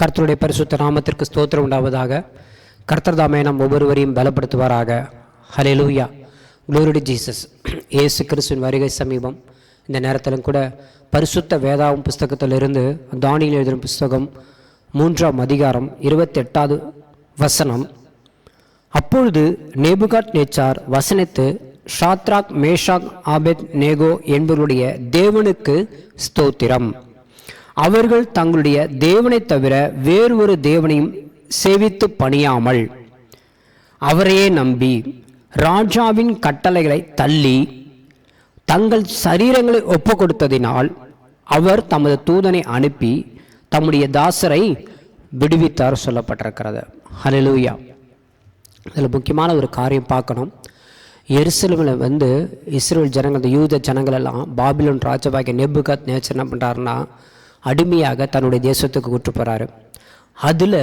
கர்த்தருடைய பரிசுத்த நாமத்திற்கு ஸ்தோத்திரம் உண்டாவதாக. கர்த்தர் தாமே நம் ஒவ்வொருவரையும் பலப்படுத்துவாராக. ஹலே லூயா to ஜீசஸ் ஏசு கிறிஸ்துவின் வருகை சமீபம். இந்த நேரத்திலும் கூட பரிசுத்த வேதாவும் புஸ்தகத்திலிருந்து தானியில் எழுதும் புஸ்தகம் மூன்றாம் அதிகாரம் இருபத்தெட்டாவது வசனம். அப்பொழுது நேபுகாட் நேச்சார் வசனித்து ஷாத்ராக் மேஷாக் ஆபெத் நேகோ என்பவருடைய தேவனுக்கு ஸ்தோத்திரம். அவர்கள் தங்களுடைய தேவனை தவிர வேறு ஒரு தேவனையும் சேவித்து பணியாமல் அவரையே நம்பி ராஜாவின் கட்டளைகளை தள்ளி தங்கள் சரீரங்களை ஒப்பு கொடுத்ததினால் அவர் தமது தூதனை அனுப்பி தம்முடைய தாசரை விடுவித்தார் சொல்லப்பட்டிருக்கிறது. ஹலலூயா இதில் முக்கியமான ஒரு காரியம் பார்க்கணும். எருசலமில் வந்து இஸ்ரேல் ஜனங்கள் இந்த யூத ஜனங்கள் எல்லாம் பாபிலோன் ராஜபாகிய நெபுகத் நேச்சர் என்ன பண்ணுறாருன்னா அடிமையாக தன்னுடைய தேசத்துக்கு கூட்டு போகிறாரு அதில்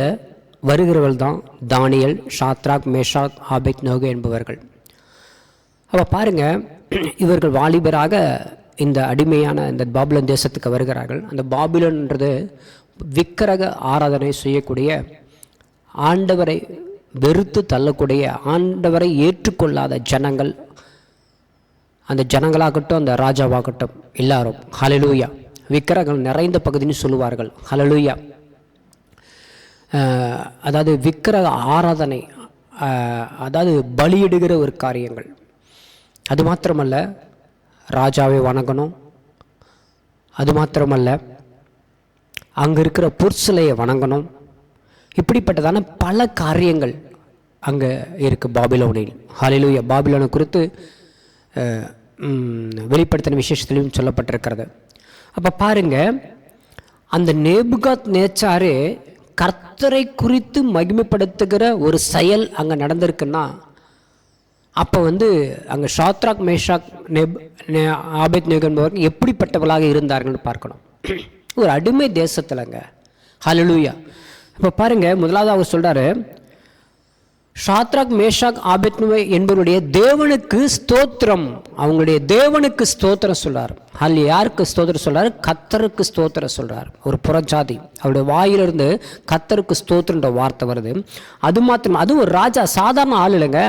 வருகிறவர்கள் தான் Daniel Shadrach Meshach Abednego என்பவர்கள். அப்போ பாருங்க இவர்கள் வாலிபராக இந்த அடிமையான இந்த பாபிலன் தேசத்துக்கு வருகிறார்கள். அந்த பாபிலோன்ன்றது விக்கிரக ஆராதனை செய்யக்கூடிய ஆண்டவரை வெறுத்து தள்ளக்கூடிய ஆண்டவரை ஏற்றுக்கொள்ளாத ஜனங்கள். அந்த ஜனங்களாகட்டும் அந்த ராஜாவாகட்டும் எல்லாரும். ஹலலூயா விக்கிரகம் நிறைந்த பகுதின்னு சொல்லுவார்கள். ஹலலூயா அதாவது விக்கிரக ஆராதனை அதாவது பலியிடுகிற ஒரு காரியங்கள். அது மாத்திரமல்ல ராஜாவை வணங்கணும். அது மாத்திரமல்ல அங்கே இருக்கிற பொற்சிலையை வணங்கணும். இப்படிப்பட்டதான பல காரியங்கள் அங்கே இருக்குது பாபிலோனில். ஹாலிலூயா பாபிலோனை குறித்து வெளிப்படுத்தின விசேஷத்திலையும் சொல்லப்பட்டிருக்கிறது. அப்போ பாருங்க அந்த நேபுகாத் நேச்சாரு கர்த்தரை குறித்து மகிமைப்படுத்துகிற ஒரு செயல் அங்கே நடந்திருக்குன்னா அப்போ வந்து அங்கே ஷாத்ராக் மேஷாக் நெப் நெ ஆபேத் நேகன்பவர்கள் எப்படிப்பட்டவர்களாக இருந்தார்கள்னு பார்க்கணும். ஒரு அடிமை தேசத்தில்ங்க. ஹலலூயா இப்போ பாருங்க முதலாவது அவர் சொல்கிறாரு ஷாத்ராக் மேஷாக் ஆபெத்னுவை என்பவருடைய தேவனுக்கு ஸ்தோத்திரம். அவங்களுடைய தேவனுக்கு ஸ்தோத்திரம் சொல்கிறார் அதில் யாருக்கு ஸ்தோத்திரம் சொல்கிறார் கத்தருக்கு ஸ்தோத்திரம் சொல்கிறார் ஒரு புறஜாதி. அவருடைய வாயிலிருந்து கத்தருக்கு ஸ்தோத்திரன்ற வார்த்தை வருது. அது மாத்திரம் அது ஒரு ராஜா சாதாரண ஆள் இல்லைங்க.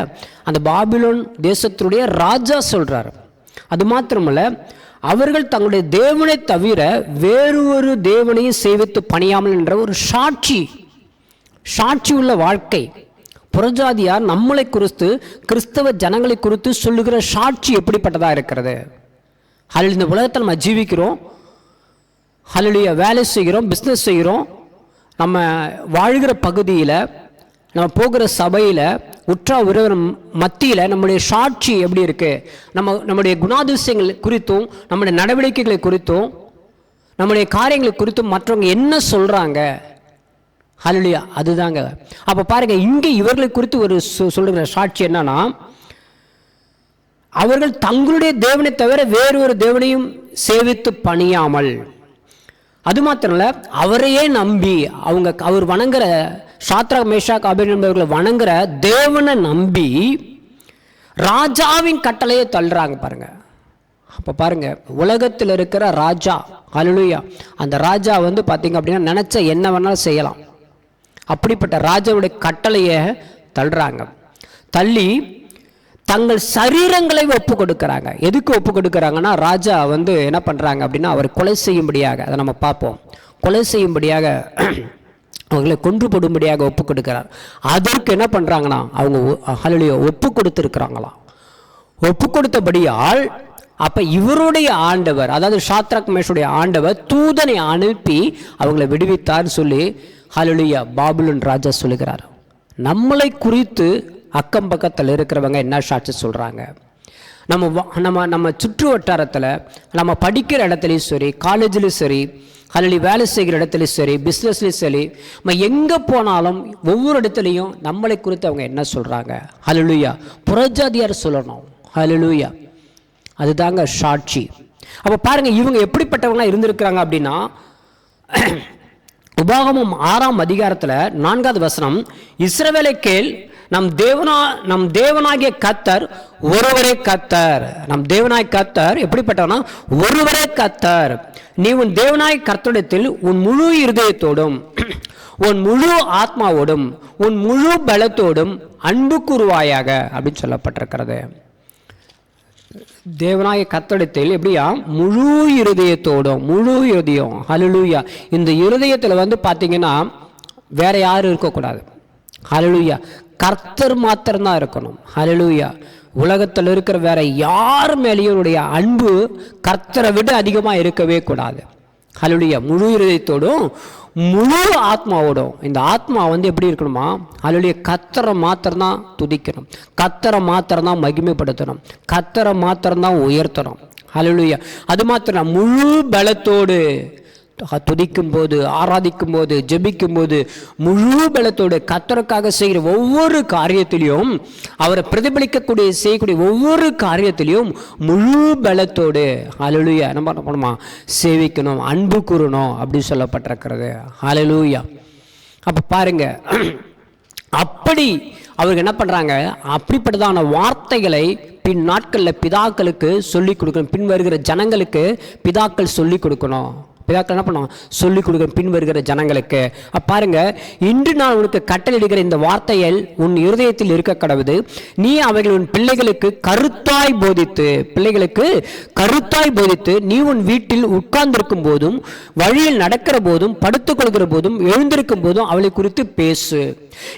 அந்த பாபிலோன் தேசத்தினுடைய ராஜா சொல்கிறார் அது மாத்திரமல்ல அவர்கள் தங்களுடைய தேவனை தவிர வேறு ஒரு தேவனையும் சேவித்து பணியாமல் என்ற ஒரு சாட்சி. சாட்சி உள்ள வாழ்க்கை. புறஜாதியார் நம்மளை குறித்து கிறிஸ்தவ ஜனங்களை குறித்து சொல்லுகிற சாட்சி எப்படிப்பட்டதாக இருக்கிறது? அதில் இந்த உலகத்தில் நம்ம ஜீவிக்கிறோம். அதிலுடைய வேலை செய்கிறோம் பிஸ்னஸ் செய்கிறோம். நம்ம வாழ்கிற பகுதியில் நம்ம போகிற சபையில் உற்றா உறவினர் மத்தியில் நம்முடைய சாட்சி எப்படி இருக்குது நம்ம நம்முடைய குணாதிசயங்கள் குறித்தும் நம்முடைய நடவடிக்கைகளை குறித்தும் நம்முடைய காரியங்களை குறித்தும் மற்றவங்க என்ன சொல்கிறாங்க ஹalleluya அதுதாங்க. அப்போ பாருங்க இங்கே இவர்களை குறித்து ஒரு சொ- சொல்லுகிற சாட்சி என்னன்னா அவர்கள் தங்களுடைய தேவனை தவிர வேறு ஒரு தேவனையும் சேவித்து பணியாமல். அது மாத்திரம் இல்லை அவரையே நம்பி அவங்க அவர் வணங்குற சாத்ரா மேஷாக் அபின் என்பவர்களை வணங்குற தேவனை நம்பி ராஜாவின் கட்டளையை தள்ளுறாங்க பாருங்க. அப்போ பாருங்க உலகத்தில் இருக்கிற ராஜா அலுலுயா அந்த ராஜா வந்து பார்த்தீங்க அப்படின்னா நினச்ச என்ன வேணாலும் செய்யலாம். அப்படிப்பட்ட ராஜாவுடைய கட்டளையை தள்ளுறாங்க. தள்ளி தங்கள் சரீரங்களை ஒப்பு கொடுக்குறாங்க. எதுக்கு ஒப்பு கொடுக்குறாங்கன்னா ராஜா வந்து என்ன பண்ணுறாங்க அப்படின்னா அவர் கொலை செய்யும்படியாக அதை நம்ம பார்ப்போம். கொலை செய்யும்படியாக அவங்களை கொன்று போடும்படியாக ஒப்பு கொடுக்கிறார். அதற்கு என்ன பண்ணுறாங்கன்னா அவங்க ஹalleluya ஒப்பு கொடுத்துருக்குறாங்களாம். ஒப்பு கொடுத்தபடியால் அப்போ இவருடைய ஆண்டவர் அதாவது ஷாத்ராக் மேஷுடைய ஆண்டவர் தூதனை அனுப்பி அவங்களை விடுவித்தார்னு சொல்லி ஹalleluya பாபுலன் ராஜா சொல்லுகிறார். நம்மளை குறித்து அக்கம் பக்கத்தில் இருக்கிறவங்க என்ன சாட்சி சொல்கிறாங்க நம்ம வா- நம்ம நம்ம சுற்று வட்டாரத்தில் நம்ம படிக்கிற இடத்துலையும் சரி காலேஜ்லேயும் சரி அல்லது வேலை செய்கிற இடத்துலையும் சரி பிஸ்னஸ்லையும் சரி நம்ம எங்கே போனாலும் ஒவ்வொரு இடத்துலையும் நம்மளை குறித்து அவங்க என்ன சொல்கிறாங்க ஹalleluya புறஜாதியார் சொல்லணும். ஹalleluya அதுதாங்க சாட்சி. அப்போ பாருங்கள் இவங்க எப்படிப்பட்டவங்களாம் இருந்திருக்கிறாங்க அப்படின்னா உபாகமும் ஆறாம் அதிகாரத்தில் நான்காவது வசனம் இஸ்ரவேலை கேள் நம் தேவனா நம் தேவனாகிய கத்தர் ஒருவரே கத்தர் நம் தேவனாய் கத்தர் எப்படிப்பட்டவனா? ஒருவரே கத்தர் நீ உன் தேவனாய் கர்த்தடத்தில் உன் முழு இருதயத்தோடும் உன் முழு ஆத்மாவோடும் உன் முழு பலத்தோடும் அன்பு கூறுவாயாக. அப்படின்னு சொல்லப்பட்டிருக்கிறது. தேவனாய கத்தடத்தில் எப்படியா? முழு இருதயத்தோடும் முழு இருதயம் ஹalleluya இந்த இருதயத்தில் வந்து பார்த்தீங்கன்னா வேற யாரும் இருக்கக்கூடாது. ஹalleluya கர்த்தர் மாத்திரம்தான் இருக்கணும். ஹalleluya உலகத்தில் இருக்கிற வேற யார் மேலேயும் உடைய அன்பு கர்த்தரை விட அதிகமாக இருக்கவே கூடாது. ஹலலுயா முழு இருதயத்தோடும் முழு ஆத்மாவோடும். இந்த ஆத்மா வந்து எப்படி இருக்கணுமா? அதனுடைய கத்தரை மாத்திரம்தான் துதிக்கணும். கத்தரை மாத்திரம்தான் மகிமைப்படுத்தணும். கத்தரை மாத்திரம்தான் உயர்த்தணும். ஹalleluya. அது மாத்திரம் முழு பலத்தோடு துதிக்கும் போது ஆராதிக்கும் போது ஜெபிக்கும் போது முழு பலத்தோடு கத்தருக்காக செய்கிற ஒவ்வொரு காரியத்திலையும் அவரை பிரதிபலிக்கக்கூடிய செய்யக்கூடிய ஒவ்வொரு காரியத்திலையும் முழு பலத்தோடு அலலுயா நம்ம என்ன பண்ணுமா? சேவிக்கணும் அன்பு கூறணும் அப்படின்னு சொல்லப்பட்டிருக்கிறது. அலலுயா அப்போ பாருங்க அப்படி அவர்கள் என்ன பண்ணுறாங்க அப்படிப்பட்டதான வார்த்தைகளை பின் நாட்களில் பிதாக்களுக்கு சொல்லிக் கொடுக்கணும். பின் வருகிற ஜனங்களுக்கு பிதாக்கள் சொல்லிக் கொடுக்கணும். பிதாக்கள் என்ன பண்ணுவான் சொல்லிக் கொடுக்க பின் வருகிற ஜனங்களுக்கு பாருங்க இன்று நான் உனக்கு கட்டளிடுகிற இந்த வார்த்தைகள் உன் இருதயத்தில் இருக்க கடவுது. நீ அவைகள் உன் பிள்ளைகளுக்கு கருத்தாய் போதித்து பிள்ளைகளுக்கு கருத்தாய் போதித்து நீ உன் வீட்டில் உட்கார்ந்திருக்கும் போதும் வழியில் நடக்கிற போதும் படுத்துக் கொள்கிற போதும் எழுந்திருக்கும் போதும் அவளை குறித்து பேசு.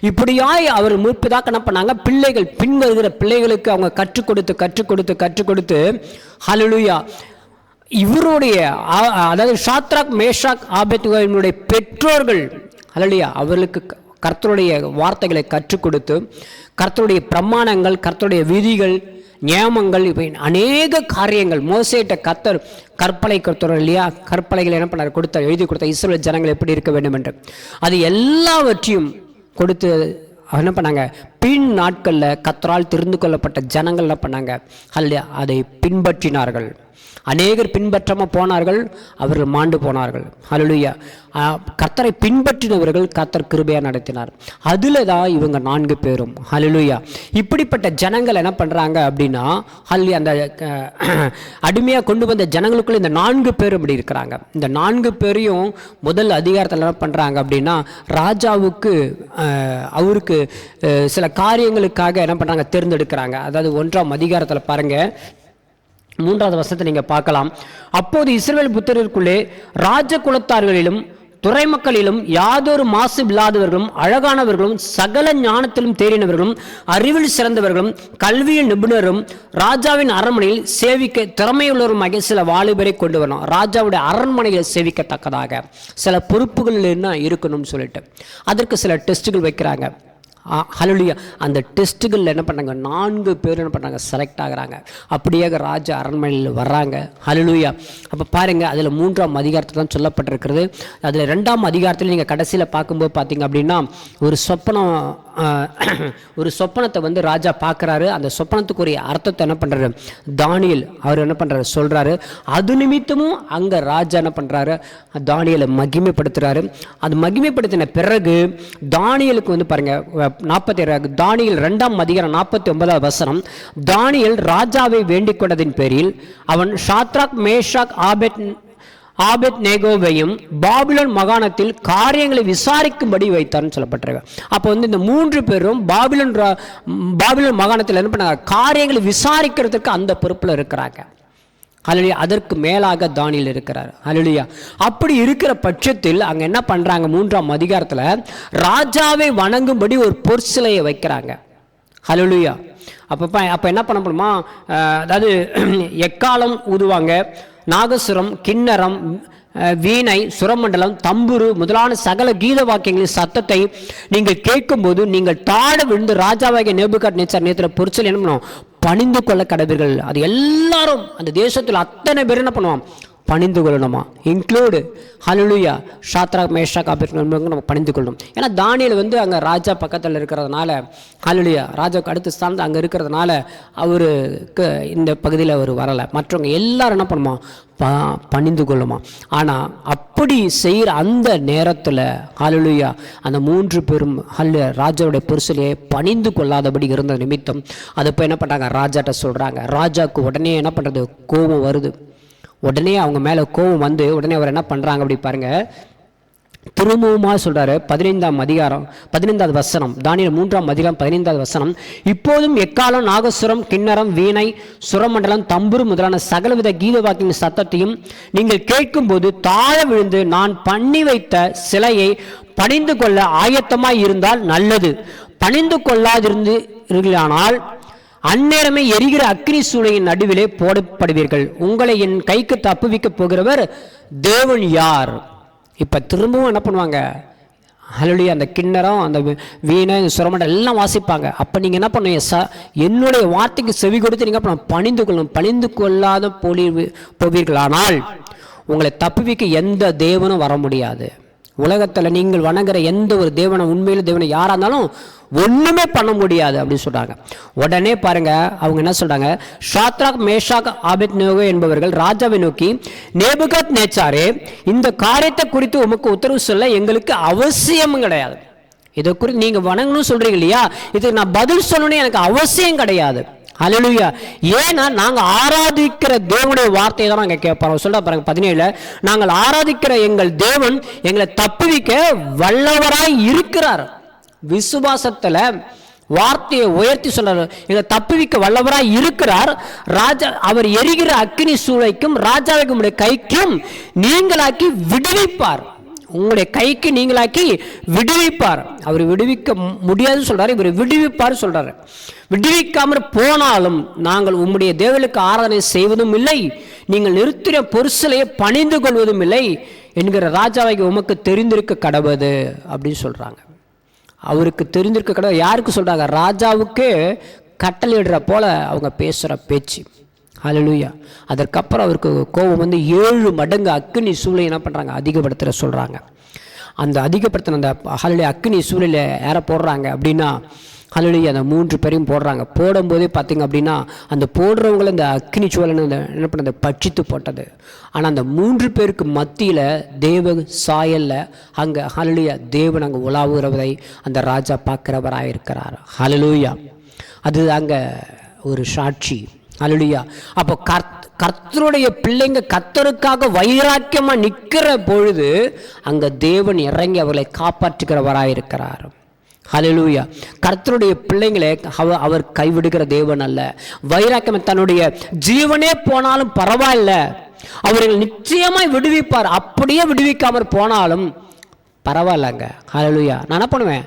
இப்படியாய் அவர் முற்பிதாக்க என்ன பண்ணாங்க? பிள்ளைகள் பின் வருகிற பிள்ளைகளுக்கு அவங்க கற்றுக் கொடுத்து கற்றுக் கொடுத்து கற்றுக் கொடுத்து ஹலலுயா இவருடைய அதாவது ஷாத்ராக் மேஷாக் ஆபத்துடைய பெற்றோர்கள் அல்லையா அவர்களுக்கு க- கர்த்தருடைய வார்த்தைகளை கற்றுக் கொடுத்து கர்த்தருடைய பிரமாணங்கள் கர்த்தருடைய விதிகள் நியமங்கள் இவை அநேக காரியங்கள் மோசேட்ட கத்தர் கற்பனை கொடுத்தார் இல்லையா? கற்பனைகள் என்ன பண்ணார்? கொடுத்தார் எழுதி கொடுத்த இஸ்ரேல் ஜனங்கள் எப்படி இருக்க வேண்டும் என்று. அது எல்லாவற்றையும் கொடுத்து என்ன பண்ணாங்க? பின் நாட்களில் கத்தரால் தெரிந்து கொள்ளப்பட்ட ஜனங்கள் என்ன பண்ணாங்க. அல்ல அதை பின்பற்றினார்கள். அநேகர் பின்பற்றாமல் போனார்கள் அவர்கள் மாண்டு போனார்கள். அலுலுயா கர்த்தரை பின்பற்றினவர்கள் கர்த்தர் கிருபையாக நடத்தினார். அதில் தான் இவங்க நான்கு பேரும். ஹalleluya. இப்படிப்பட்ட ஜனங்கள் என்ன பண்ணுறாங்க அப்படின்னா அல் அந்த அடிமையாக கொண்டு வந்த ஜனங்களுக்குள்ள இந்த நான்கு பேரும் இப்படி இருக்கிறாங்க. இந்த நான்கு பேரையும் முதல் அதிகாரத்தில் என்ன பண்ணுறாங்க அப்படின்னா ராஜாவுக்கு அவருக்கு சில காரியங்களுக்காக என்ன பண்ணுறாங்க தேர்ந்தெடுக்கிறாங்க. அதாவது ஒன்றாம் அதிகாரத்தில் பாருங்கள் மூன்றாவது வசத்தை நீங்கள் பார்க்கலாம். அப்போது இஸ்ரேல் புத்தருக்குள்ளே ராஜ குலத்தார்களிலும் துறைமக்களிலும் யாதொரு மாசு இல்லாதவர்களும் அழகானவர்களும் சகல ஞானத்திலும் தேறினவர்களும் அறிவில் சிறந்தவர்களும் கல்வியின் நிபுணரும் ராஜாவின் அரண்மனையில் சேவிக்க திறமையுள்ளவருமாகிய சில வாலிபரை கொண்டு வரணும். ராஜாவுடைய அரண்மனையில் சேவிக்கத்தக்கதாக. சில பொறுப்புகள் என்ன இருக்கணும்னு சொல்லிட்டு. அதற்கு சில டெஸ்ட்டுகள் வைக்கிறாங்க. ஹலலுயா அந்த டெஸ்ட்டுகளில் என்ன பண்ணாங்க? நான்கு பேர் என்ன பண்ணாங்க? செலக்ட் ஆகிறாங்க. அப்படியே ராஜ அரண்மனையில் வர்றாங்க. ஹலலுயா அப்போ பாருங்கள் அதில் மூன்றாம் அதிகாரத்தில் தான் சொல்லப்பட்டிருக்கிறது. அதில் ரெண்டாம் அதிகாரத்தில் நீங்கள் கடைசியில் பார்க்கும்போது பார்த்தீங்க அப்படின்னா ஒரு சொப்பனம் ஒரு சொப்பனத்தை வந்து ராஜா பார்க்குறாரு. அந்த சொப்பனத்துக்குரிய அர்த்தத்தை என்ன பண்ணுறாரு தானியல் அவர் என்ன பண்ணுறாரு சொல்கிறாரு அது நிமித்தமும் அங்கே ராஜா என்ன பண்ணுறாரு தானியலை மகிமைப்படுத்துகிறாரு அது மகிமைப்படுத்தின பிறகு தானியலுக்கு வந்து பாருங்கள் நாற்பத்தி தானியில் ரெண்டாம் அதிகாரம் நாற்பத்தி ஒன்பதாவது வசனம். தானியல் ராஜாவை வேண்டிக் கொண்டதின் பேரில் அவன் ஷாத்ராக் மேஷாக் ஆபெட் ஆபெத் நேகோவையும் பாபிலோன் மாகாணத்தில் காரியங்களை விசாரிக்கும்படி வைத்தார்னு சொல்லப்பட்டிருக்கு. அப்போ வந்து இந்த மூன்று பேரும் பாபிலோன் ரா- பாபிலோன் மாகாணத்தில் என்ன பண்ணாங்க? காரியங்களை விசாரிக்கிறதுக்கு அந்த பொறுப்பில் இருக்கிறாங்க. அலுலியா அதற்கு மேலாக தானியில் இருக்கிறார். அலுலியா அப்படி இருக்கிற பட்சத்தில் அங்கே என்ன பண்ணுறாங்க மூன்றாம் அதிகாரத்தில் ராஜாவை வணங்கும்படி ஒரு பொற்சிலையை வைக்கிறாங்க. அலுலியா அப்போ அப்போ என்ன பண்ண முடியுமா? அதாவது எக்காலம் ஊதுவாங்க? நாகசுரம் கிண்ணரம் வீணை சுரமண்டலம் தம்புரு முதலான சகல கீத வாக்கியங்களின் சத்தத்தை நீங்கள் கேட்கும்போது நீங்கள் தாழ விழுந்து ராஜாவாகிய நேபுகாட் நேச்சர் நேத்திர பொருச்சல் என்ன பண்ணுவோம் பணிந்து கொள்ள கடவீர்கள். அது எல்லாரும் அந்த தேசத்தில் அத்தனை பேர் என்ன பண்ணுவான் பணிந்து கொள்ளணுமா இன்க்ளூடு ஹலுலுயா ஷாத்ரா மேஷா அப்படின்னு நம்ம பணிந்து கொள்ளணும் ஏன்னா தானியல் வந்து அங்கே ராஜா பக்கத்தில் இருக்கிறதுனால ஹalleluya ராஜாவுக்கு அடுத்த ஸ்தானத்து அங்கே இருக்கிறதுனால அவருக்கு இந்த பகுதியில் அவர் வரலை. மற்றவங்க எல்லாரும் என்ன பண்ணுமா? ப பணிந்து கொள்ளுமா ஆனால் அப்படி செய்கிற அந்த நேரத்தில் ஹலுலுயா அந்த மூன்று பேரும் ஹல்லு ராஜாவுடைய பொருசலையை பணிந்து கொள்ளாதபடி இருந்த நிமித்தம் அதை இப்போ என்ன பண்ணுறாங்க ராஜாட்ட சொல்கிறாங்க ராஜாவுக்கு உடனே என்ன பண்ணுறது கோபம் வருது. உடனே அவங்க மேலே கோபம் வந்து உடனே அவர் என்ன பண்ணுறாங்க அப்படி பாருங்க. திரும்பவுமா சொல்கிறாரு பதினைந்தாம் அதிகாரம் பதினைந்தாவது வசனம் தானியல் மூன்றாம் அதிகாரம் பதினைந்தாவது வசனம். இப்போதும் எக்காலம் நாகசுரம் கிண்ணறம் வீணை சுரமண்டலம் தம்புரு முதலான சகலவித கீத வாக்கின் சத்தத்தையும் நீங்கள் கேட்கும்போது தாழ விழுந்து நான் பண்ணி வைத்த சிலையை பணிந்து கொள்ள ஆயத்தமாய் இருந்தால் நல்லது. பணிந்து கொள்ளாதிருந்து கொள்ளாதிருந்தீர்களானால் அந்நேரமே எரிகிற அக்னி சூளையின் நடுவிலே போடப்படுவீர்கள். உங்களை என் கைக்கு தப்புவிக்கப் போகிறவர் தேவன் யார்? இப்ப திரும்பவும் என்ன பண்ணுவாங்க? ஹலோலி அந்த கிண்ணறம் அந்த வீணை சுரமண்டை எல்லாம் வாசிப்பாங்க. அப்போ நீங்கள் என்ன பண்ணுவீங்க? ச என்னுடைய வார்த்தைக்கு செவி கொடுத்து நீங்கள் அப்புறம் பணிந்து கொள்ளணும். பணிந்து கொள்ளாத போலி போவீர்களானால் உங்களை தப்புவிக்க எந்த தேவனும் வர முடியாது. உலகத்தில் நீங்கள் வணங்குற எந்த ஒரு தேவனை உண்மையில் தேவனை யாராக இருந்தாலும் ஒன்றுமே பண்ண முடியாது அப்படின்னு சொல்கிறாங்க உடனே பாருங்கள் அவங்க என்ன சொல்கிறாங்க ஷாத்ராக் மேஷாக் ஆபித் நோகோ என்பவர்கள் ராஜாவை நோக்கி நேபுகத் நேச்சாரே இந்த காரியத்தை குறித்து உமக்கு உத்தரவு சொல்ல எங்களுக்கு அவசியம் கிடையாது. இதை குறித்து நீங்கள் வணங்கணும்னு சொல்கிறீங்க இல்லையா? இதுக்கு நான் பதில் சொல்லணும்னு எனக்கு அவசியம் கிடையாது. ஹalleluya ஏன்னா நாங்கள் ஆராதிக்கிற தேவனுடைய வார்த்தையை தான் நாங்கள் கேட்போம் சொல்ல பாருங்க பதினேழுல. நாங்கள் ஆராதிக்கிற எங்கள் தேவன் எங்களை தப்புவிக்க வல்லவராய் இருக்கிறார். விசுவாசத்தில் வார்த்தையை உயர்த்தி சொல்றாரு. எங்களை தப்புவிக்க வல்லவராய் இருக்கிறார். ராஜா அவர் எரிகிற அக்னி சூளைக்கும் ராஜாவுக்கு கைக்கும் நீங்களாக்கி விடுவிப்பார். உங்களுடைய கைக்கு நீங்களாக்கி விடுவிப்பார். அவர் விடுவிக்க முடியாதுன்னு சொல்கிறார் இவர் விடுவிப்பார் சொல்கிறார் விடுவிக்காமல் போனாலும் நாங்கள் உம்முடைய தேவனுக்கு ஆராதனை செய்வதும் இல்லை நீங்கள் நிறுத்தின பொருசலையை பணிந்து கொள்வதும் இல்லை என்கிற ராஜாவைக்கு உமக்கு தெரிந்திருக்க கடவுது அப்படின்னு சொல்கிறாங்க அவருக்கு தெரிந்திருக்க கடவுள் யாருக்கு சொல்கிறாங்க ராஜாவுக்கு கட்டளையிடுற போல அவங்க பேசுகிற பேச்சு. அலலுயா அதற்கப்புறம் அவருக்கு கோபம் வந்து ஏழு மடங்கு அக்கினி சூழலை என்ன பண்ணுறாங்க அதிகப்படுத்துகிற சொல்கிறாங்க அந்த அதிகப்படுத்தின அந்த ஹalleluya அக்கினி சூழலில் யாரை போடுறாங்க அப்படின்னா ஹalleluya அந்த மூன்று பேரையும் போடுறாங்க. போடும்போதே பார்த்தீங்க அப்படின்னா அந்த போடுறவங்கள இந்த அக்னி சூழல் அந்த என்ன பண்ணது? பட்சித்து போட்டது. ஆனால் அந்த மூன்று பேருக்கு மத்தியில் தேவ சாயல்ல அங்கே ஹலலுயா தேவன் அங்கே உலாவுகிறவரை அந்த ராஜா பார்க்குறவராக இருக்கிறார் ஹலலுயா அது அங்கே ஒரு சாட்சி. அலுலியா அப்போ கர்த் கர்த்தருடைய பிள்ளைங்க கர்த்தருக்காக வைராக்கியமாக நிற்கிற பொழுது அங்கே தேவன் இறங்கி அவர்களை காப்பாற்றுகிறவராக இருக்கிறார் ஹalleluya கர்த்தருடைய பிள்ளைங்களை அவ- அவர் கைவிடுகிற தேவன் அல்ல. வைராக்கியம் தன்னுடைய ஜீவனே போனாலும் பரவாயில்ல. அவர்கள் நிச்சயமாய் விடுவிப்பார். அப்படியே விடுவிக்காமற் போனாலும் பரவாயில்லங்க. ஹalleluya நான் என்ன பண்ணுவேன்?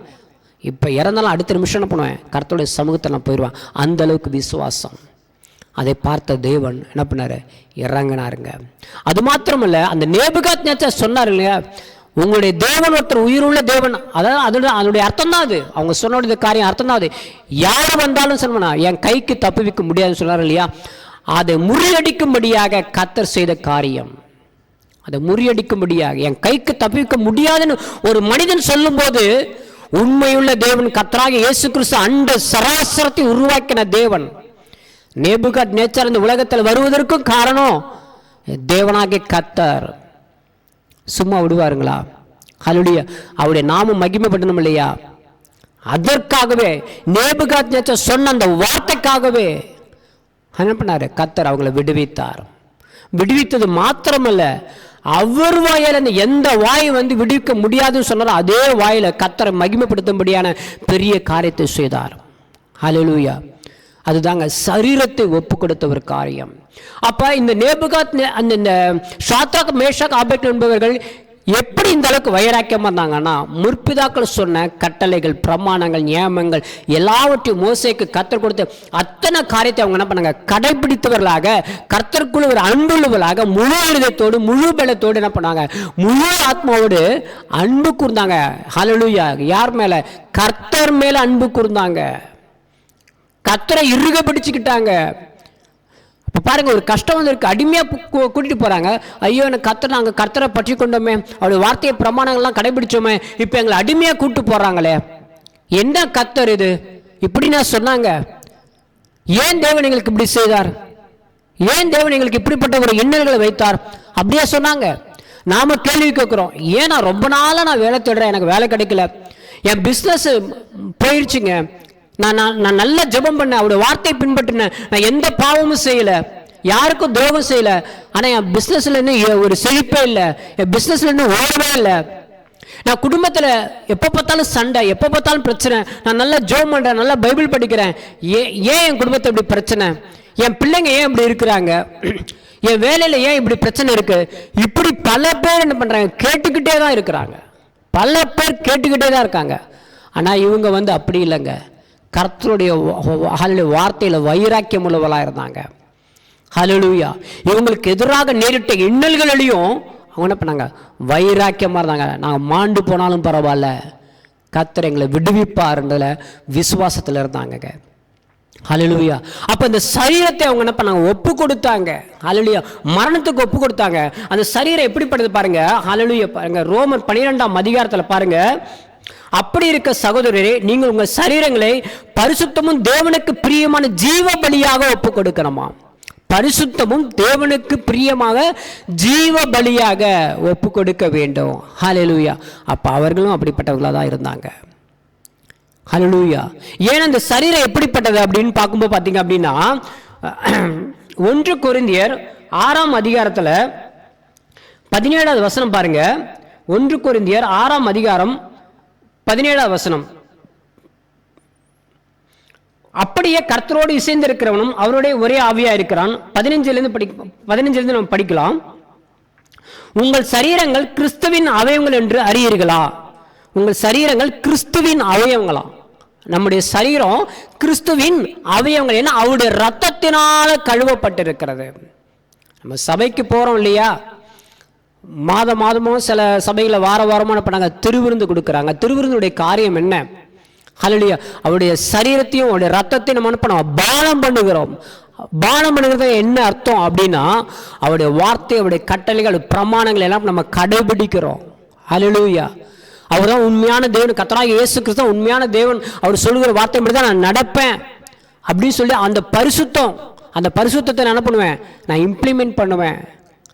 இப்போ இறந்தாலும் அடுத்த நிமிஷம் என்ன பண்ணுவேன்? கர்த்தருடைய சமூகத்தை நான் போயிடுவேன் அந்த அளவுக்கு விசுவாசம். அதை பார்த்த தேவன் என்ன பண்ணார்? இறங்கினாருங்க. அது மாத்திரமல்ல அந்த நேபுகாத் நேச்சர் சொன்னார் இல்லையா? உங்களுடைய தேவன் ஒருத்தர் உயிருள்ள தேவன். அதாவது அதோட அதனுடைய அர்த்தம் தான் அது. அவங்க சொன்ன காரியம் அர்த்தம் தான் அது. யார் வந்தாலும் சொன்னா என் கைக்கு தப்புவிக்க முடியாதுன்னு சொன்னார் இல்லையா? அதை முறியடிக்கும்படியாக கத்தர் செய்த காரியம். அதை முறியடிக்கும்படியாக என் கைக்கு தப்பிக்க முடியாதுன்னு ஒரு மனிதன் சொல்லும்போது உண்மையுள்ள தேவன் கத்தராக இயேசு கிறிஸ்து அண்ட சராசரத்தை உருவாக்கின தேவன். நேபுகாத் நேச்சர் இந்த உலகத்தில் வருவதற்கும் காரணம் தேவனாகிய கத்தர் சும்மா விடுவாருங்களா? ஹalleluya. அவருடைய நாமம் மகிமைப்படணும் இல்லையா? அதற்காகவே நேபுகாத் நேச்சர் சொன்ன அந்த வார்த்தைக்காகவே என்ன பண்ணாரு? கத்தர் அவங்கள விடுவித்தார். விடுவித்தது மாத்திரமல்ல அவர் வாயில் அந்த எந்த வாய் வந்து விடுவிக்க முடியாதுன்னு சொன்னாரோ அதே வாயில் கத்தரை மகிமைப்படுத்தும்படியான பெரிய காரியத்தை செய்தார். ஹalleluya. அதுதாங்க சரீரத்தை ஒப்பு கொடுத்த ஒரு காரியம். அப்போ இந்த நேபுகாத் அந்த இந்த ஷாத்ராக் மேஷாக் ஆபெட் என்பவர்கள் எப்படி இந்த அளவுக்கு வைராக்கியமா இருந்தாங்கன்னா முற்பிதாக்கள் சொன்ன கட்டளைகள் பிரமாணங்கள் நியமங்கள் எல்லாவற்றையும் மோசைக்கு கத்தர் கொடுத்து அத்தனை காரியத்தை அவங்க என்ன பண்ணாங்க? கடைபிடித்தவர்களாக கர்த்தருக்குள்ள ஒரு அன்புள்ளவர்களாக முழு இருதயத்தோடு முழு பலத்தோடு என்ன பண்ணாங்க? முழு ஆத்மாவோடு அன்பு கூர்ந்தாங்க. ஹலலுயா யார் மேலே? கர்த்தர் மேலே அன்பு கூர்ந்தாங்க. கத்தரை இறுக பிடிச்சிக்கிட்டாங்க. இப்போ பாருங்கள் ஒரு கஷ்டம் வந்திருக்கு இருக்குது அடிமையாக கூட்டிகிட்டு போகிறாங்க ஐயோ எனக்கு கத்தரை நாங்கள் கத்தரை பற்றி கொண்டோமே. அவருடைய வார்த்தையை பிரமாணங்கள்லாம் கடைபிடிச்சோமே. இப்போ எங்களை அடிமையாக கூப்பிட்டு போகிறாங்களே என்ன கத்தர் இது? இப்படி நான் சொன்னாங்க. ஏன் தேவன் எங்களுக்கு இப்படி செய்தார்? ஏன் தேவன் எங்களுக்கு இப்படிப்பட்ட ஒரு எண்ணல்களை வைத்தார்? அப்படியே சொன்னாங்க. நாம கேள்வி கேட்குறோம். ஏன் நான் ரொம்ப நாளாக நான் வேலை தேடுறேன். எனக்கு வேலை கிடைக்கல. என் பிஸ்னஸ் போயிடுச்சுங்க நான் நான் நான் நல்ல ஜெபம் பண்ணேன் அவருடைய வார்த்தையை பின்பற்றினேன். நான் எந்த பாவமும் செய்யல. யாருக்கும் துரோகம் செய்யல. ஆனால் என் பிஸ்னஸ்ல இன்னும் ஒரு செழிப்பே இல்லை. என் பிஸ்னஸ்ல இன்னும் ஓடவே இல்லை. நான் குடும்பத்தில் எப்போ பார்த்தாலும் சண்டை எப்போ பார்த்தாலும் பிரச்சனை. நான் நல்லா ஜோம் பண்ணுறேன் நல்லா பைபிள் படிக்கிறேன். ஏன் ஏன் என் குடும்பத்தை இப்படி பிரச்சனை? என் பிள்ளைங்க ஏன் இப்படி இருக்கிறாங்க? என் வேலையில் ஏன் இப்படி பிரச்சனை இருக்குது இப்படி பல பேர் என்ன பண்ணுறாங்க கேட்டுக்கிட்டே தான் இருக்கிறாங்க. பல பேர் கேட்டுக்கிட்டே தான் இருக்காங்க. ஆனால் இவங்க வந்து அப்படி இல்லைங்க. கர்த்தருடைய வார்த்தையில் வைராக்கியம் உள்ளவளாக இருந்தாங்க. ஹalleluya. இவங்களுக்கு எதிராக நேரிட்ட இன்னல்களிலையும் அவங்க என்ன பண்ணாங்க? வைராக்கியமாக இருந்தாங்க. நாங்கள் மாண்டு போனாலும் பரவாயில்ல. கத்தர் எங்களை விடுவிப்பாருன்றதில் விசுவாசத்தில் இருந்தாங்கங்க. ஹalleluya. அப்போ இந்த சரீரத்தை அவங்க என்ன பண்ணாங்க? ஒப்பு கொடுத்தாங்க. ஹalleluya. மரணத்துக்கு ஒப்பு கொடுத்தாங்க. அந்த சரீரம் எப்படிப்படுது பாருங்க. ஹalleluya. பாருங்க. ரோமர் பன்னிரெண்டாம் அதிகாரத்தில் பாருங்க. அப்படி இருக்க சகோதரரே நீங்கள் உங்கள் சரீரங்களை பரிசுத்தமும் தேவனுக்கு பிரியமான ஜீவ பலியாக ஒப்பு கொடுக்கணுமா பரிசுத்தமும் தேவனுக்கு பிரியமாக ஜீவ பலியாக ஒப்பு கொடுக்க வேண்டும். ஹலலூயா அப்போ அவர்களும் அப்படிப்பட்டவர்களாக தான் இருந்தாங்க. ஹலலூயா ஏன் அந்த சரீரம் எப்படிப்பட்டது அப்படின்னு பார்க்கும்போது பார்த்தீங்க அப்படின்னா ஒன்று குருந்தியர் ஆறாம் அதிகாரத்தில் பதினேழாவது வசனம் பாருங்க. ஒன்று குருந்தியர் ஆறாம் அதிகாரம் பதினேழாம் வசனம். அப்படியே கர்த்தரோடு இசைந்திருக்கிறவனும் அவருடைய ஒரே ஆவியா இருக்கிறான். பதினஞ்சிலிருந்து படி பதினஞ்சிலிருந்து நம்ம படிக்கலாம். உங்கள் சரீரங்கள் கிறிஸ்துவின் அவயவங்கள் என்று அறியீர்களா? உங்கள் சரீரங்கள் கிறிஸ்துவின் அவயவங்களா? நம்முடைய சரீரம் கிறிஸ்துவின் அவயவங்கள் ஏன்னா அவருடைய ரத்தத்தினால கழுவப்பட்டிருக்கிறது. நம்ம சபைக்கு போறோம் இல்லையா? மாத மாதமும் சில சபைகளை வார வாரமாக இப்போ பண்ணாங்க திருவிருந்து கொடுக்குறாங்க. திருவிருந்துடைய காரியம் என்ன? ஹalleluya. அவருடைய சரீரத்தையும் அவருடைய ரத்தத்தையும் நம்ம என்ன பண்ணோம் பானம் பண்ணுகிறோம். பானம் பண்ணுகிறது என்ன அர்த்தம் அப்படின்னா அவருடைய வார்த்தை அவருடைய கட்டளைகள் பிரமாணங்கள் எல்லாம் நம்ம கடைபிடிக்கிறோம். ஹalleluya. அவர் தான் உண்மையான தேவன். கத்தராக இயேசு கிறிஸ்தான் உண்மையான தேவன். அவர் சொல்லுகிற வார்த்தை மட்டும் தான் நான் நடப்பேன். அப்படின்னு சொல்லி அந்த பரிசுத்தம் அந்த பரிசுத்தத்தை நான் என்ன பண்ணுவேன்? நான் இம்ப்ளிமெண்ட் பண்ணுவேன்.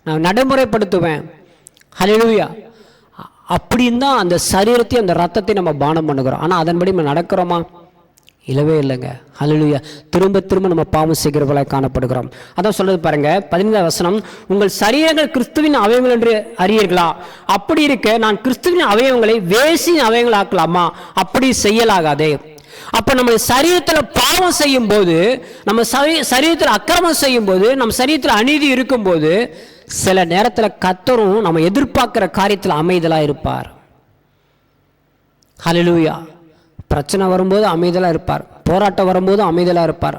நான் நடைமுறைப்படுத்துவேன். ஹலெலுயா அப்படின்னு தான் அந்த சரீரத்தை அந்த ரத்தத்தை நம்ம பானம் பண்ணுகிறோம். ஆனால் அதன்படி நம்ம நடக்கிறோமா? இல்லவே இல்லைங்க. ஹலலுயா திரும்ப திரும்ப நம்ம பாவம் செய்கிறவர்களாக காணப்படுகிறோம். அதான் சொல்றது பாருங்க. பதினைந்தாம் வசனம். உங்கள் சரீரங்கள் கிறிஸ்துவின் அவயங்கள் என்று அறியீர்களா? அப்படி இருக்க நான் கிறிஸ்துவின் அவயவங்களை வேசியின் அவயங்கள் ஆக்கலாமா? அப்படி செய்யலாகாதே. அப்ப நம்ம சரீரத்தில் பாவம் செய்யும் போது நம்ம சரீரத்தில் அக்கிரமம் செய்யும் போது நம்ம சரீரத்தில் அநீதி இருக்கும்போது சில நேரத்தில் கத்தரும் நம்ம எதிர்பார்க்குற காரியத்தில் அமைதலாக இருப்பார். ஹலலூயா பிரச்சனை வரும்போது அமைதலாக இருப்பார். போராட்டம் வரும்போது அமைதலாக இருப்பார்.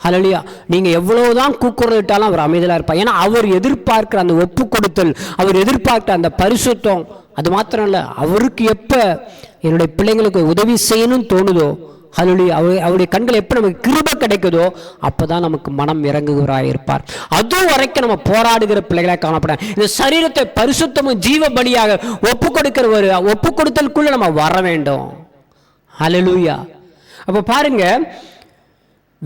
ஹலலியா நீங்கள் எவ்வளவுதான் கூக்குரல் இட்டாலும் அவர் அமைதலாக இருப்பார். ஏன்னா அவர் எதிர்பார்க்குற அந்த ஒப்பு கொடுத்தல் அவர் எதிர்பார்க்குற அந்த பரிசுத்தம் அது மாத்திரம் இல்லை அவருக்கு எப்போ என்னுடைய பிள்ளைங்களுக்கு உதவி செய்யணும்னு தோணுதோ அதனுடைய அவருடைய அவருடைய கண்கள் எப்போ நமக்கு கிருபை கிடைக்குதோ அப்போ தான் நமக்கு மனம் இறங்குகிறாய் இருப்பார் அது வரைக்கும் நம்ம போராடுகிற பிள்ளைகளாக காணப்பட இந்த சரீரத்தை பரிசுத்தமும் ஜீவ பலியாக ஒப்பு கொடுக்கிற ஒரு ஒப்பு கொடுத்தலுக்குள்ளே நம்ம வர வேண்டும். அலலூயா அப்போ பாருங்க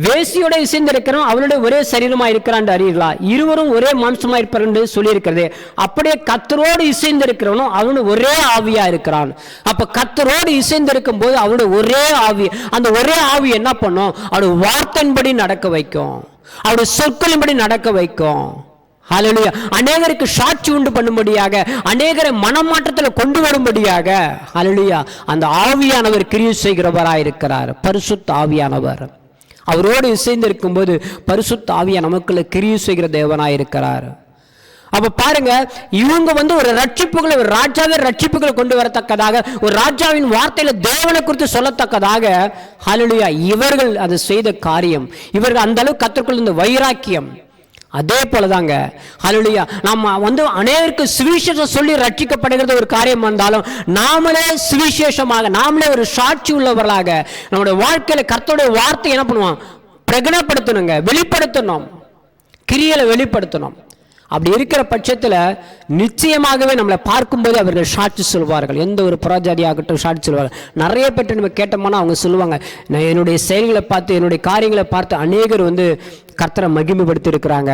வேசியோட இசைந்திருக்கிறோம் அவனுடைய ஒரே சரீரமா இருக்கிறான் அறியலாம் இருவரும் ஒரே மாம்சமா இருப்பார் என்று சொல்லியிருக்கிறது. அப்படியே கத்தரோடு இசைந்திருக்கிறவனும் அவனு ஒரே ஆவியா இருக்கிறான். அப்ப கத்தரோடு இசைந்திருக்கும் போது அவனுடைய ஒரே ஆவி அந்த ஒரே ஆவி என்ன பண்ணும்? அவனுடைய வார்த்தையின்படி நடக்க வைக்கும். அவருடைய சொற்களின்படி நடக்க வைக்கும். ஹலலுயா அநேகருக்கு சாட்சி உண்டு பண்ணும்படியாக அநேகரை மனமாற்றத்தில் கொண்டு வரும்படியாக ஹலலுயா அந்த ஆவியானவர் கிரியை செய்கிறவராய் இருக்கிறார் பரிசுத்த ஆவியானவர். அவரோடு இசைந்திருக்கும் போது பரிசுத்த ஆவியா நமக்குள்ள கிரியை செய்கிற தேவனாய் இருக்கிறார் அப்ப பாருங்க இவங்க வந்து ஒரு ரட்சிப்புகளை ஒரு ராஜாவே ரட்சிப்புகளை கொண்டு வரத்தக்கதாக ஒரு ராஜாவின் வார்த்தையில தேவனை குறித்து சொல்லத்தக்கதாக ஹalleluya இவர்கள் அது செய்த காரியம். இவர்கள் அந்த அளவு கற்றுக்கொள்ள இந்த வைராக்கியம். அதே போலதாங்க. அலுலியா நம்ம வந்து அநேகருக்கு சுவிசேஷம் சொல்லி ரட்சிக்கப்படுகிறது ஒரு காரியம் வந்தாலும் நாமளே சுவிசேஷமாக நாமளே ஒரு சாட்சி உள்ளவர்களாக நம்முடைய வாழ்க்கையில் கர்த்தருடைய வார்த்தை என்ன பண்ணுவோம்? பிரகடனப்படுத்தணுங்க. வெளிப்படுத்தணும். கிரியலை வெளிப்படுத்தணும். அப்படி இருக்கிற பட்சத்தில் நிச்சயமாகவே நம்மளை பார்க்கும்போது அவர்கள் சாட்சி சொல்வார்கள். எந்த ஒரு புறஜாதி சாட்சி சொல்வார்கள். நிறைய பேர்ட்ட நம்ம கேட்டோம்னா அவங்க சொல்லுவாங்க நான் என்னுடைய செயல்களை பார்த்து என்னுடைய காரியங்களை பார்த்து அநேகர் வந்து கர்த்தரை மகிமைப்படுத்தி இருக்கிறாங்க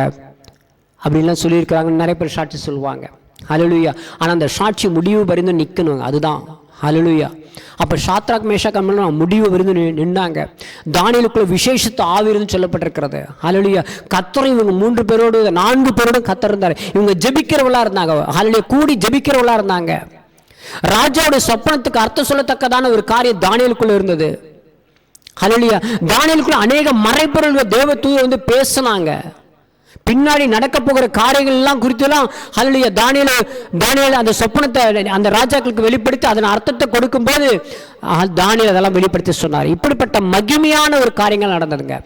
அப்படின்லாம் சொல்லியிருக்கிறாங்கன்னு நிறைய பேர் சாட்சி சொல்லுவாங்க அலலுயா ஆனால் அந்த சாட்சி முடிவு பரிந்து நிற்கணும் அதுதான். அலலுயா அப்போ ஷாத்ராக் மேஷா கம்மலும் முடிவு விருந்து நின்றாங்க தானியலுக்குள்ள விசேஷத்து ஆவிருந்து சொல்லப்பட்டிருக்கிறது. ஹalleluya. கத்தரும் இவங்க மூன்று பேரோடு நான்கு பேரோடும் கத்தர் இருந்தார். இவங்க ஜெபிக்கிறவளா இருந்தாங்க. ஹalleluya. கூடி ஜெபிக்கிறவளா இருந்தாங்க. ராஜாவுடைய சொப்பனத்துக்கு அர்த்தம் சொல்லத்தக்கதான ஒரு காரியம் தானியலுக்குள்ள இருந்தது. ஹalleluya. தானியலுக்குள்ள அநேக மறைப்பொருள்கள் தேவ தூதர் வந்து பேசினாங்க. பின்னாடி நடக்க போகிற காரியங்கள் எல்லாம் குறித்தெல்லாம் அதனுடைய தானியல தானியல் அந்த சொப்பனத்தை அந்த ராஜாக்களுக்கு வெளிப்படுத்தி அதன் அர்த்தத்தை கொடுக்கும்போது தானியல் அதெல்லாம் வெளிப்படுத்தி சொன்னார். இப்படிப்பட்ட மகிமையான ஒரு காரியங்கள் நடந்ததுங்க.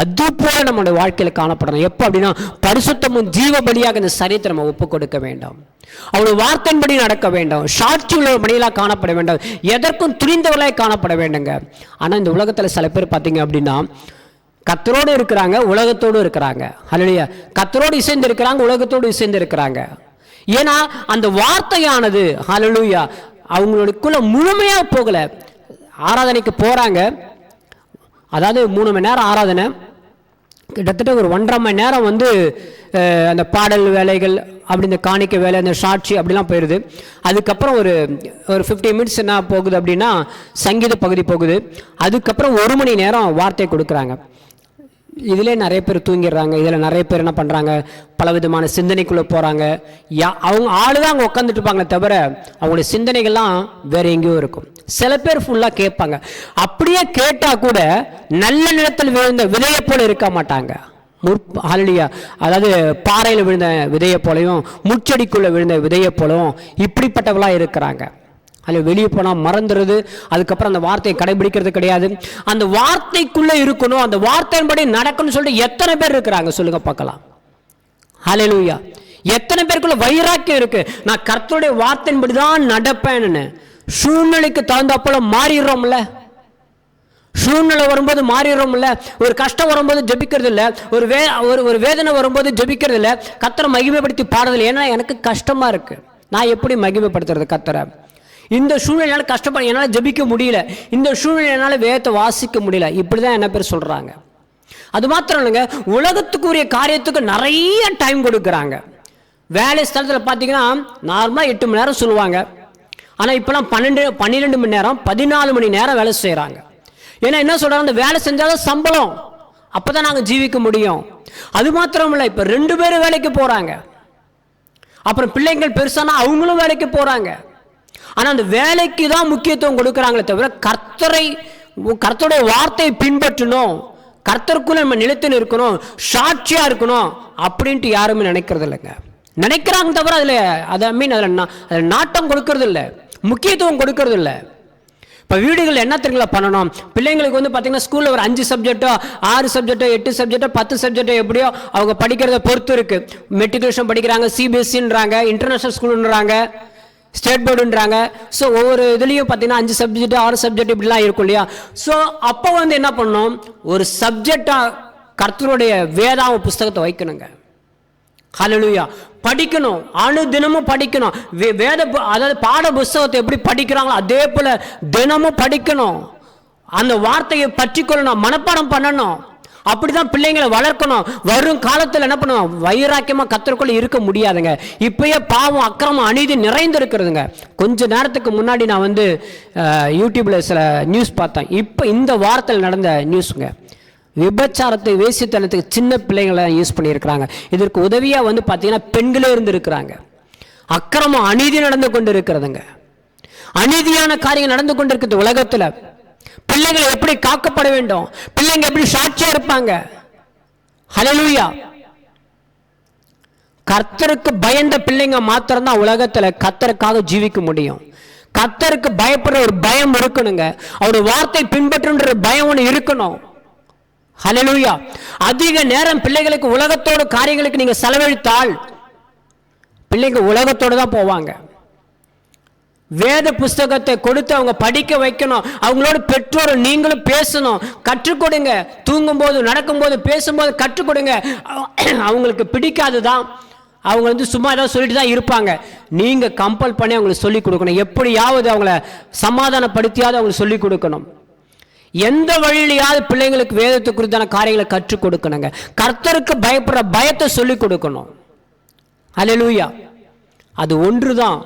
அது போல நம்மளுடைய வாழ்க்கையில் காணப்படணும். எப்போ அப்படின்னா பரிசுத்தமும் ஜீவ பலியாக இந்த சரீரத்தை நம்ம ஒப்பு கொடுக்க வேண்டாம். அவருடைய வார்த்தையின்படி நடக்க வேண்டும். சாட்சி உள்ள மணியெல்லாம் காணப்பட வேண்டும். எதற்கும் துணிந்தவர்களாய் காணப்பட வேண்டுங்க. ஆனால் இந்த உலகத்தில் சில பேர் பார்த்தீங்க அப்படின்னா கத்தரோடு இருக்கிறாங்க உலகத்தோடு இருக்கிறாங்க. ஹalleluya கத்தரோடு இசைந்து இருக்கிறாங்க உலகத்தோடு இசைந்து இருக்கிறாங்க ஏன்னா அந்த வார்த்தையானது ஹalleluya அவங்களுக்குள்ள முழுமையாக போகலை. ஆராதனைக்கு போகிறாங்க அதாவது மூணு மணி நேரம் ஆராதனை. கிட்டத்தட்ட ஒரு ஒன்றரை மணி நேரம் வந்து அந்த பாடல் வேலைகள் அப்படி இந்த காணிக்க வேலை அந்த சாட்சி அப்படிலாம் போயிடுது அதுக்கப்புறம் ஒரு ஒரு ஃபிஃப்டி மினிட்ஸ் என்ன போகுது அப்படின்னா சங்கீத பகுதி போகுது. அதுக்கப்புறம் ஒரு மணி நேரம் வார்த்தை கொடுக்குறாங்க. இதிலே நிறைய பேர் தூங்கிடுறாங்க. இதில் நிறைய பேர் என்ன பண்ணுறாங்க பலவிதமான சிந்தனைக்குள்ளே போகிறாங்க யா அவங்க ஆள் தான் அங்கே உட்காந்துட்டுருப்பாங்களே தவிர அவங்களுடைய சிந்தனைகள்லாம் வேறு எங்கேயோ இருக்கும். சில பேர் ஃபுல்லாக கேட்பாங்க. அப்படியே கேட்டால் கூட நல்ல நிலத்தில் விழுந்த விதையை போல இருக்க மாட்டாங்க. முற் ஹalleluya அதாவது பாறையில் விழுந்த விதையை போலையும் முச்செடிக்குள்ளே விழுந்த விதையை போலவும் இப்படிப்பட்டவளாக இருக்கிறாங்க. அதில் வெளியே போனால் மறந்துடுது அதுக்கப்புறம் அந்த வார்த்தையை கடைபிடிக்கிறது கிடையாது. அந்த வார்த்தைக்குள்ளே இருக்கணும். அந்த வார்த்தையின்படி நடக்கணும்னு சொல்லிட்டு எத்தனை பேர் இருக்கிறாங்க சொல்லுங்க பார்க்கலாம். ஹalleluya எத்தனை பேருக்குள்ள வைராக்கியம் இருக்கு? நான் கர்த்தருடைய வார்த்தையின்படி தான் நடப்பேன்னு. சூழ்நிலைக்கு தகுந்தாப்போல மாறிடுறோம்ல. சூழ்நிலை வரும்போது மாறிடுறோம்ல. ஒரு கஷ்டம் வரும்போது ஜபிக்கிறது இல்லை ஒரு வே ஒரு ஒரு வேதனை வரும்போது ஜபிக்கிறது இல்லை கத்தரை மகிமைப்படுத்தி இல்லை ஏன்னா எனக்கு கஷ்டமாக இருக்குது நான் எப்படி மகிமைப்படுத்துறது கத்தரை இந்த சூழ்நிலையால் கஷ்டப்பட என்னால் ஜெபிக்க முடியல. இந்த சூழ்நிலையினால் வேதத்தை வாசிக்க முடியல. இப்படி தான் என்ன பேர் சொல்கிறாங்க அது மாத்திரம் இல்லைங்க உலகத்துக்குரிய காரியத்துக்கு நிறைய டைம் கொடுக்குறாங்க. வேலை ஸ்தலத்தில் பார்த்தீங்கன்னா நார்மலாக எட்டு மணி நேரம் சொல்லுவாங்க. ஆனால் இப்போலாம் பன்னெண்டு பன்னிரெண்டு மணி நேரம் பதினாலு மணி நேரம் வேலை செய்கிறாங்க ஏன்னா என்ன சொல்கிறாங்க அந்த வேலை செஞ்சாலும் சம்பளம். அப்போ தான் நாங்கள் ஜீவிக்க முடியும். அது மாத்திரம் இல்லை இப்போ ரெண்டு பேரும் வேலைக்கு போகிறாங்க அப்புறம் பிள்ளைங்கள் பெருசானா அவங்களும் வேலைக்கு போகிறாங்க ஆனால் அந்த வேலைக்கு தான் முக்கியத்துவம் கொடுக்குறாங்களே தவிர கர்த்தரை கர்த்தருடைய வார்த்தையை பின்பற்றணும். கர்த்தருக்குள்ள நம்ம நிலைத்து இருக்கணும் சாட்சியாக இருக்கணும் அப்படின்ட்டு யாருமே நினைக்கிறது இல்லைங்க நினைக்கிறாங்க தவிர அதில் அதை மீன் அதில் அதில் நாட்டம் கொடுக்கறது இல்லை முக்கியத்துவம் கொடுக்கறது இல்லை இப்போ வீடுகளில் என்ன தெரியுங்களா பண்ணணும்? பிள்ளைங்களுக்கு வந்து பார்த்தீங்கன்னா ஸ்கூலில் ஒரு அஞ்சு சப்ஜெக்ட்டோ ஆறு சப்ஜெக்ட்டோ எட்டு சப்ஜெக்ட்டோ பத்து சப்ஜெக்ட்டோ எப்படியோ அவங்க படிக்கிறத பொறுத்து இருக்குது மெட்ரிகுலேஷன் படிக்கிறாங்க சிபிஎஸ்சின்றாங்க இன்டர்நேஷனல் ஸ்கூலுன்றாங்க ஸ்டேட் போர்டுன்றாங்க ஸோ ஒவ்வொரு இதுலேயும் பார்த்தீங்கன்னா அஞ்சு சப்ஜெக்ட் ஆறு சப்ஜெக்ட் இப்படிலாம் இருக்கும் இல்லையா? ஸோ அப்போ வந்து என்ன பண்ணணும்? ஒரு சப்ஜெக்டாக கர்த்தருடைய வேதாம புஸ்தகத்தை வைக்கணுங்க. ஹலலுயா படிக்கணும். அணு தினமும் படிக்கணும். வே- வேத பு- அதாவது பாட புஸ்தகத்தை எப்படி படிக்கிறாங்களோ அதே போல் தினமும் படிக்கணும். அந்த வார்த்தையை பற்றிக்கொள்ளணும். மனப்பாடம் பண்ணணும். அப்படிதான் பிள்ளைங்களை வளர்க்கணும். வரும் காலத்தில் என்ன பண்ணுவோம்? வைராக்கியமாக கத்தருக்குள்ள இருக்க முடியாதுங்க. இப்பயே பாவம் அக்கிரமம் அநீதி நிறைந்து இருக்கிறதுங்க கொஞ்ச நேரத்துக்கு முன்னாடி நான் வந்து அஹ், யூடியூப்ல சில நியூஸ் பார்த்தேன். இப்போ இந்த வாரத்தில் நடந்த நியூஸுங்க விபச்சாரத்தை வேசித்தனத்துக்கு சின்ன பிள்ளைங்களை யூஸ் பண்ணியிருக்கிறாங்க. இதற்கு உதவியாக வந்து பார்த்தீங்கன்னா பெண்களே இருந்திருக்கிறாங்க. அக்கிரமம் அநீதி நடந்து கொண்டு இருக்கிறதுங்க அநீதியான காரியம் நடந்து கொண்டு இருக்குது உலகத்தில். பிள்ளைகள் எப்படி காக்கப்பட வேண்டும்? பிள்ளைங்க எப்படி சாட்சியா இருப்பாங்க? ஹலலூயா கர்த்தருக்கு பயந்த பிள்ளைங்க மாத்திரம்தான் உலகத்துல கர்த்தருக்காக ஜீவிக்க முடியும். கர்த்தருக்கு பயப்படுற ஒரு பயம் இருக்கணுங்க. அவருடைய வார்த்தை பின்பற்றுன்ற பயம் ஒன்று இருக்கணும். ஹலலூயா அதிக நேரம் பிள்ளைகளுக்கு உலகத்தோட காரியங்களுக்கு நீங்க செலவழித்தால் பிள்ளைங்க உலகத்தோடு தான் போவாங்க. வேத புஸ்தகத்தை கொடுத்து அவங்க படிக்க வைக்கணும். அவங்களோட பெற்றோர் நீங்களும் பேசணும். கற்றுக் கொடுங்க. தூங்கும்போது நடக்கும்போது பேசும்போது கற்றுக் கொடுங்க. அவங்களுக்கு பிடிக்காது தான் அவங்க வந்து சும்மா ஏதாவது சொல்லிட்டு தான் இருப்பாங்க. நீங்கள் கம்பல் பண்ணி அவங்களுக்கு சொல்லிக் கொடுக்கணும். எப்படியாவது அவங்கள சமாதானப்படுத்தியாவது அவங்களுக்கு சொல்லிக் கொடுக்கணும். எந்த வழியிலையாவது பிள்ளைங்களுக்கு வேதத்தை குறித்தான காரியங்களை கற்றுக் கொடுக்கணுங்க. கர்த்தருக்கு பயப்படுற பயத்தை சொல்லிக் கொடுக்கணும். அலலூயா அது ஒன்று தான்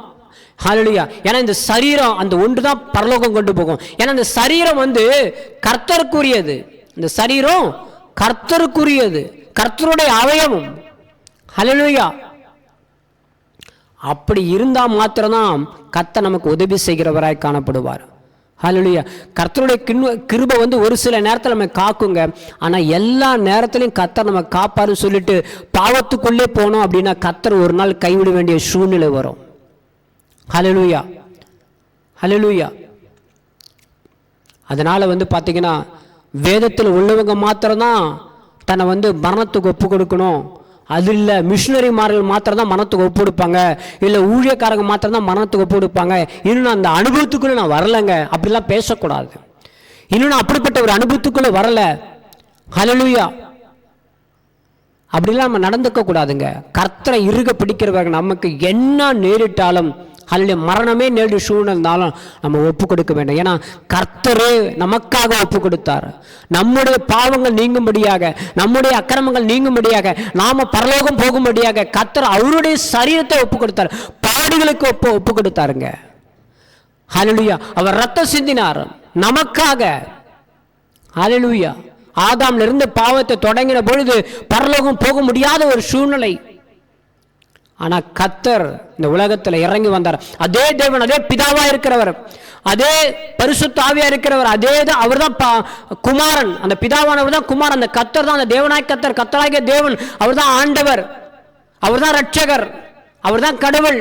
ஹalleluya ஏன்னா இந்த சரீரம் அந்த ஒன்று தான் பரலோகம் கொண்டு போகும். ஏன்னா இந்த சரீரம் வந்து கர்த்தருக்குரியது. இந்த சரீரம் கர்த்தருக்குரியது. கர்த்தருடைய அவயவம். ஹலலுயா அப்படி இருந்தால் மாத்திரம்தான் கத்தை நமக்கு உதவி செய்கிறவராய் காணப்படுவார். ஹலலுயா கர்த்தருடைய கிண்ணு கிருபை வந்து ஒரு சில நேரத்தில் நம்ம காக்குங்க. ஆனால் எல்லா நேரத்துலையும் கத்தர் நம்ம காப்பாருன்னு சொல்லிட்டு பாவத்துக்குள்ளே போனோம் அப்படின்னா கத்தர் ஒரு நாள் கைவிட வேண்டிய சூழ்நிலை வரும். ஹலலூயா ஹலலூயா அதனால் வந்து பார்த்திங்கன்னா வேதத்தில் உள்ளவங்க மாத்திரம்தான் தன்னை வந்து மரணத்துக்கு ஒப்பு கொடுக்கணும். அது இல்லை மிஷினரிமார்கள் மாத்திரம் தான் மனத்துக்கு ஒப்பு கொடுப்பாங்க. இல்லை ஊழியக்காரங்க மாத்திரம் தான் ஒப்பு கொடுப்பாங்க. இன்னும் நான் அந்த அனுபவத்துக்குள்ளே நான் வரலைங்க. அப்படிலாம் பேசக்கூடாது. இன்னும் நான் அப்படிப்பட்ட ஒரு அனுபவத்துக்குள்ளே வரலை. ஹலலுயா அப்படிலாம் நம்ம நடந்துக்க கூடாதுங்க கர்த்தரை இருக பிடிக்கிறவங்க நமக்கு என்ன நேரிட்டாலும் அதில் மரணமே நேரடி சூழ்நிலை இருந்தாலும் நம்ம ஒப்பு கொடுக்க வேண்டும். ஏன்னா கர்த்தரே நமக்காக ஒப்பு கொடுத்தார் நம்முடைய பாவங்கள் நீங்கும்படியாக நம்முடைய அக்கிரமங்கள் நீங்கும்படியாக நாம பரலோகம் போகும்படியாக கர்த்தர் அவருடைய சரீரத்தை ஒப்பு கொடுத்தார் பாடுகளுக்கு ஒப்பு ஒப்பு கொடுத்தாருங்க ஹalleluya அவர் ரத்தம் சிந்தினார். நமக்காக. ஹalleluya ஆதாம்ல இருந்து பாவத்தை தொடங்கின பொழுது பரலோகம் போக முடியாத ஒரு சூழ்நிலை. ஆனால் கத்தர் இந்த உலகத்தில் இறங்கி வந்தார். அதே தேவன் அதே பிதாவாக இருக்கிறவர். அதே பரிசுத்தாவியாக இருக்கிறவர். அதே தான் அவர் தான் குமாரன். அந்த பிதாவானவர் தான் குமாரன். அந்த கத்தர் தான் அந்த தேவனாய் கத்தர் கத்தராகிய தேவன். அவர் தான் ஆண்டவர். அவர் தான் ரட்சகர் அவர் தான் கடவுள்.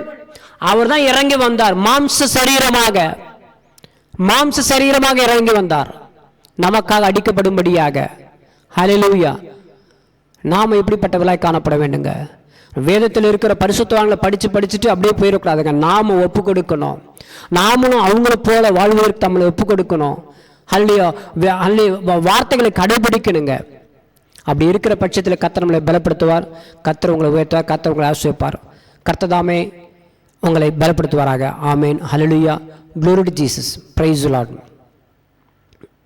அவர் தான் இறங்கி வந்தார். மாம்ச சரீரமாக. மாம்ச சரீரமாக இறங்கி வந்தார். நமக்காக அடிக்கப்படும்படியாக. ஹalleluya நாம் எப்படிப்பட்டவர்களாய் காணப்பட வேண்டுங்க? வேதத்தில் இருக்கிற பரிசுத்தவான்களை படித்து படிச்சுட்டு அப்படியே போயிடக்கூடாதுங்க நாம ஒப்பு கொடுக்கணும் நாமளும் அவங்கள போல வாழ்வதற்கு நம்மளை ஒப்பு கொடுக்கணும் அல்லையோ அல்லி வார்த்தைகளை கடைபிடிக்கணுங்க. அப்படி இருக்கிற பட்சத்தில் கத்தர் நம்மளை பலப்படுத்துவார். கத்தர் உங்களை உயர்த்துவார் கத்தர் உங்களை ஆசிரிப்பார் கர்த்ததாமே உங்களை பலப்படுத்துவாராக. ஆமேன். ஹலலுயா glory ஜீசஸ் ப்ரைஸ் லாட்